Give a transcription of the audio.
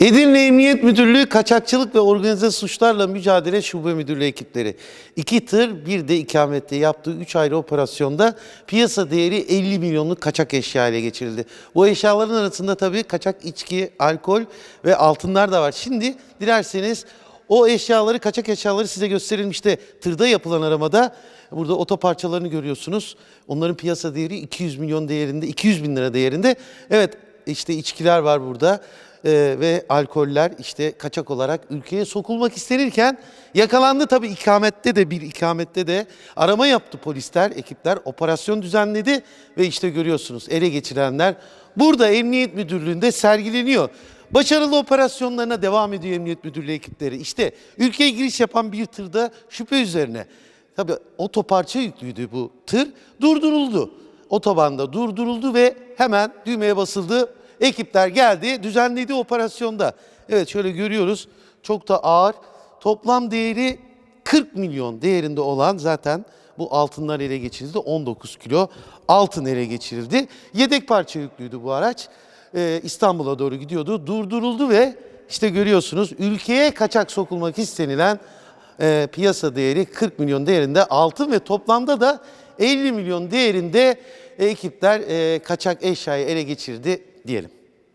Edirne Emniyet Müdürlüğü Kaçakçılık ve Organize Suçlarla Mücadele Şube Müdürlüğü ekipleri iki tır bir de ikamette yaptığı 3 ayrı operasyonda piyasa değeri 50 milyonluk kaçak eşya ile geçirildi. Bu eşyaların arasında tabii kaçak içki, alkol ve altınlar da var. Şimdi dilerseniz o eşyaları, kaçak eşyaları size gösterilmişti. Tırda yapılan aramada burada oto parçalarını görüyorsunuz. Onların piyasa değeri 200 milyon değerinde, 200 bin lira değerinde. Evet işte içkiler var burada Ee, ve alkoller işte kaçak olarak ülkeye sokulmak istenirken yakalandı tabii ikamette de bir ikamette de arama yaptı polisler, ekipler operasyon düzenledi ve işte görüyorsunuz ele geçirenler burada Emniyet Müdürlüğü'nde sergileniyor. Başarılı operasyonlarına devam ediyor Emniyet Müdürlüğü ekipleri. İşte ülkeye giriş yapan bir tırda şüphe üzerine. Tabii otoparça yüklüydü bu tır. Durduruldu. Otobanda durduruldu ve hemen düğmeye basıldı. Ekipler geldi, düzenledi operasyonda. Evet şöyle görüyoruz. Çok da ağır. Toplam değeri 40 milyon değerinde olan zaten bu altınlar ele geçirildi. 19 kilo altın ele geçirildi. Yedek parça yüklüydü bu araç. Ee, İstanbul'a doğru gidiyordu. Durduruldu ve işte görüyorsunuz ülkeye kaçak sokulmak istenilen e, piyasa değeri 40 milyon değerinde altın ve toplamda da 50 milyon değerinde ekipler e, kaçak eşyayı ele geçirdi diyelim.